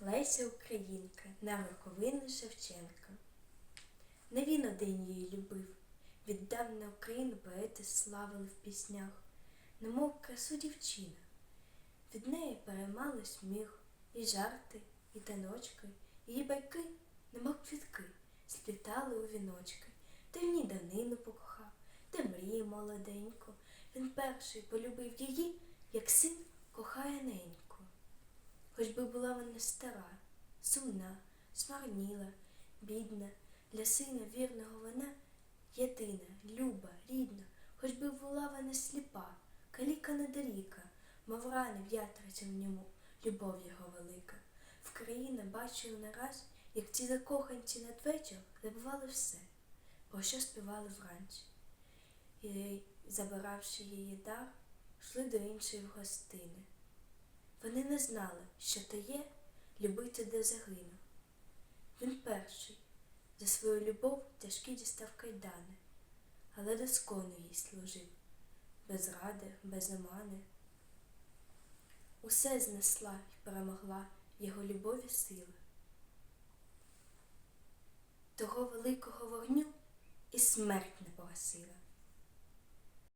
Леся Українка на роковини Шевченка. Не він один її любив, віддав на Україну поети славили в піснях, немов красу дівчина. Від неї переймали сміх, і жарти, і таночки, її байки, немов квітки, сплітали у віночки, де в ній давнину покохав, де мріє молоденько. Він перший полюбив її, як син кохає неньку. Хоч би була вона стара, сумна, смарніла, бідна, для сина вірного вона єдина, люба, рідна, хоч би була вона сліпа, каліка недоріка, мов рани в'ятриться в ньому, любов його велика. В країна бачили не раз, як ці закоханці надвечір забували все, про що співали вранці. І, забиравши її дар, йшли до іншої гостини. Не знали, що то є любити до загину. Він перший за свою любов тяжкі дістав кайдани, але доскону їй служив, без ради, без омани. Усе знесла й перемогла його любові сила. Того великого вогню і смерть не погасила.